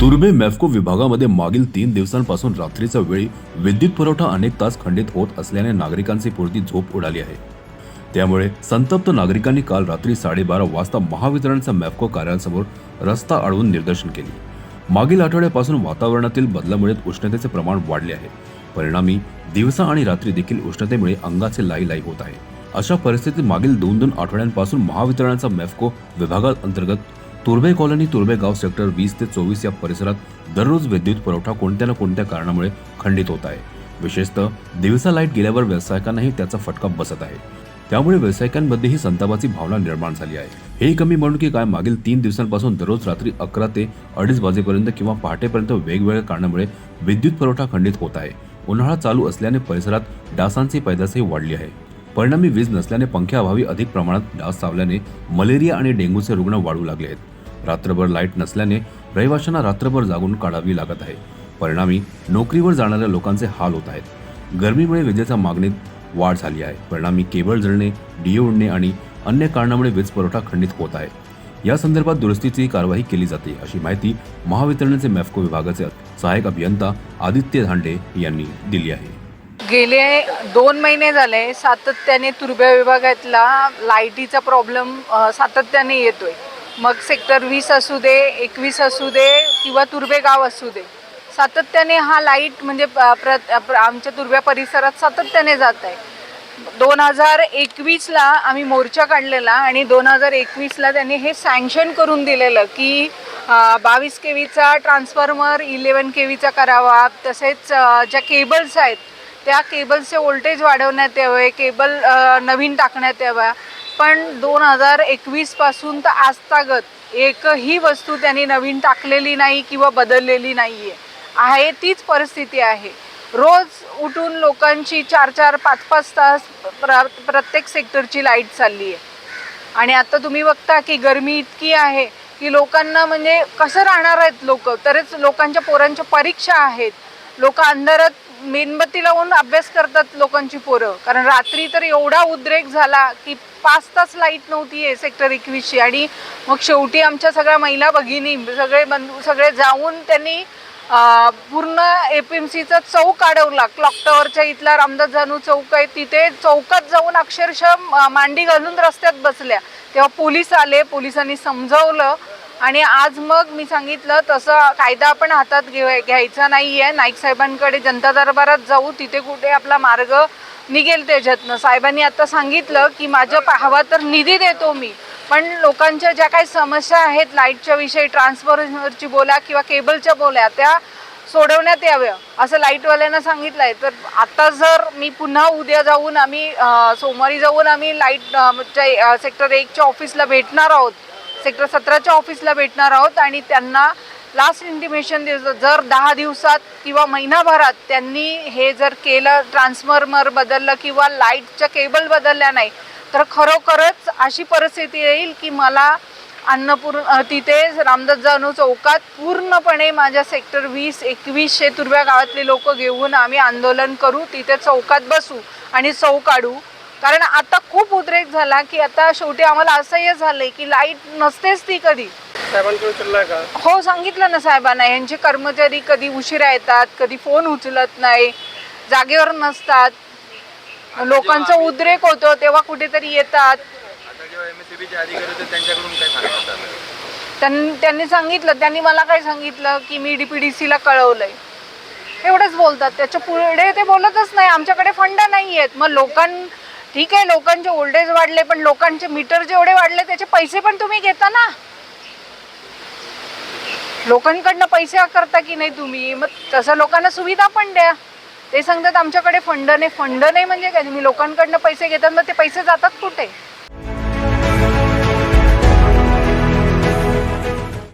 तुर्भे मॅफको विभागामध्ये मागील तीन दिवसांपासून रात्रीच्या वेळी विद्युत पुरवठा अनेक तास खंडित होत असल्याने नागरिकांची पुरती झोप उडाली आहे. त्यामुळे संतप्त नागरिकांनी काल रात्री साडेबारा वाजता महावितरणच्या मॅफको कार्यालयासमोर रस्ता अडवून निदर्शन केली. मागील आठवड्यापासून वातावरणातील बदलामुळे उष्णतेचे प्रमाण वाढले आहे. परिणामी दिवसा आणि रात्री देखील उष्णतेमुळे अंगाचे लाई लाई होत आहे. अशा परिस्थितीत मागील दोन दोन आठवड्यांपासून महावितरणाचा मेफको अंतर्गत तुर्भे कॉलनी तुर्भे गाव सेक्टर वीस ते चोवीस या परिसरात दररोज विद्युत पुरवठा कोणत्या ना कोणत्या कारणामुळे खंडित होत आहे. विशेषतः दिवसा लाइट गेल्यावर व्यावसायिकांनाही त्याचा फटका बसत आहे. त्यामुळे व्यावसायिकांमध्येही संतापाची भावना निर्माण झाली आहे. हे कमी म्हणून की काय मागील तीन दिवसांपासून दररोज रात्री अकरा ते अडीच वाजेपर्यंत किंवा पहाटेपर्यंत वेगवेगळ्या कारणामुळे विद्युत पुरवठा खंडित होत आहे. उन्हाळा चालू असल्याने परिसरात डासांची पैदासही वाढली आहे. परिणामी वीज नसल्याने पंख्याअभावी अधिक प्रमाणात डास चावल्याने मलेरिया आणि डेंग्यूचे रुग्ण वाढू लागले आहेत. रात्रभर लाइट नसल्याने रहिवाशांना रात्रभर जागून काढावी लागत आहे. परिणामी नोकरीवर जाणाऱ्या लोकांचे हाल होत आहेत. गरमीमुळे विजेच्या मागणीत वाढ झाली आहे. परिणामी केबल जळणे डिओ उडणे आणि अन्य कारणामुळे वीज पुरवठा खंडित होत आहे. या संदर्भात दुरुस्तीची कारवाई केली जाते अशी माहिती महावितरणचे मॅफको विभागाचे सहाय्यक अभियंता आदित्य धांडे यांनी दिली आहे. गेले दोन महिने झाले सातत्याने तुर्भ्या विभागातला लाईटीचा प्रॉब्लेम सातत्याने येतोय. मग सेक्टर वीस असू दे एकवीस असू दे किंवा तुर्भे गाव असू दे सातत्याने हा लाइट म्हणजे प- प्र प्र- आमच्या तुर्भ्या परिसरात सातत्याने जात आहे. दोन हजार एकवीसला आम्ही मोर्चा काढलेला आणि दोन हजार एकवीसला त्यांनी हे सँक्शन करून दिलेलं की बावीस के व्हीचा ट्रान्सफॉर्मर इलेवन के व्हीचा करावा तसेच ज्या केबल्स आहेत त्या केबल्सचे व्होल्टेज वाढवण्यात यावे केबल नवीन टाकण्यात याव्या पण दोन हजार एकवीसपासून तर आजतागत एकही वस्तू त्यांनी नवीन टाकलेली नाही किंवा बदललेली नाही आहे आहे तीच परिस्थिती आहे. रोज उठून लोकांची चार चार पाच पाच तास प्र प्रत्येक सेक्टरची लाइट चालली आहे आणि आता तुम्ही बघता की गरमी इतकी आहे की लोकांना म्हणजे कसं राहणार आहेत लोक? तरच लोकांच्या पोरांच्या परीक्षा आहेत. लोक अंधारात मेणबत्ती लावून अभ्यास करतात लोकांची पोरं. कारण रात्री तर एवढा उद्रेक झाला की पाच तास लाइट नव्हती आहे सेक्टर एकवीसची. आणि मग शेवटी आमच्या सगळ्या महिला भगिनी सगळे बंधू सगळे जाऊन त्यांनी पूर्ण ए पी एम सीचा चौक अडवला क्लॉक टॉवरच्या इथला रामदास जानू चौक आहे. तिथे चौकात जाऊन अक्षरशः मांडी घालून रस्त्यात बसल्या. तेव्हा पोलीस आले. पोलिसांनी समजावलं. आणि आज मग मी सांगितलं तसं कायदा आपण हातात घे घ्यायचा नाही आहे नाईक साहेबांकडे जनता दरबारात जाऊ तिथे कुठे आपला मार्ग निघेल त्याच्यातनं. साहेबांनी आता सांगितलं की माझ्या पाहावा तर निधी देतो मी पण लोकांच्या ज्या काही समस्या आहेत लाईटच्या विषयी ट्रान्सफॉर्मरची बोला किंवा केबलच्या बोल्या त्या सोडवण्यात याव्या असं लाईटवाल्यांना सांगितलं आहे तर आता जर मी पुन्हा उद्या जाऊन आम्ही सोमवारी जाऊन आम्ही लाइट सेक्टर एकच्या ऑफिसला भेटणार आहोत सेक्टर सतराच्या ऑफिसला भेटणार आहोत आणि त्यांना लास्ट इंटिमेशन जर दहा दिवसात किंवा महिनाभरात त्यांनी हे जर केलं ट्रान्सफॉर्मर बदललं किंवा लाईटच्या केबल बदलल्या नाही तर खरोखरच अशी परिस्थिती येईल की मला अन्नपूर्ण तिथे रामदास जानू चौकात पूर्णपणे माझ्या सेक्टर वीस एकवीसशे तुर्व्या गावातली लोक घेऊन आम्ही आंदोलन करू तिथे चौकात बसू आणि चौ काढू. कारण आता खूप उद्रेक झाला की आता शेवटी आम्हाला असह्य झालंय की लाइट नसतेच ती कधी. का? हो सांगितलं ना साहेबांना यांचे कर्मचारी कधी उशिरा येतात कधी फोन उचलत नाही जागेवर नसतात. लोकांचा उद्रेक होतो तेव्हा कुठेतरी येतात. आलं त्यांनी सांगितलं त्यांनी मला काय सांगितलं की मी डी पी डी सीला कळवलंय. एवढंच बोलतात. त्याच्या पुढे ते बोलतच नाही. आमच्याकडे फंड नाही आहेत मग लोकां ठीक आहे लोकांचे ओल्डेज वाढले पण लोकांचे मीटर जेवढे वाढले त्याचे पैसे पण तुम्ही घेता ना. लोकांकडनं पैसे करता की नाही तुम्ही? मग तसं लोकांना सुविधा पण द्या. ते सांगतात आमच्याकडे फंड नाही फंड नाही म्हणजे काय? तुम्ही लोकांकडनं पैसे घेतात मग ते पैसे जातात कुठे?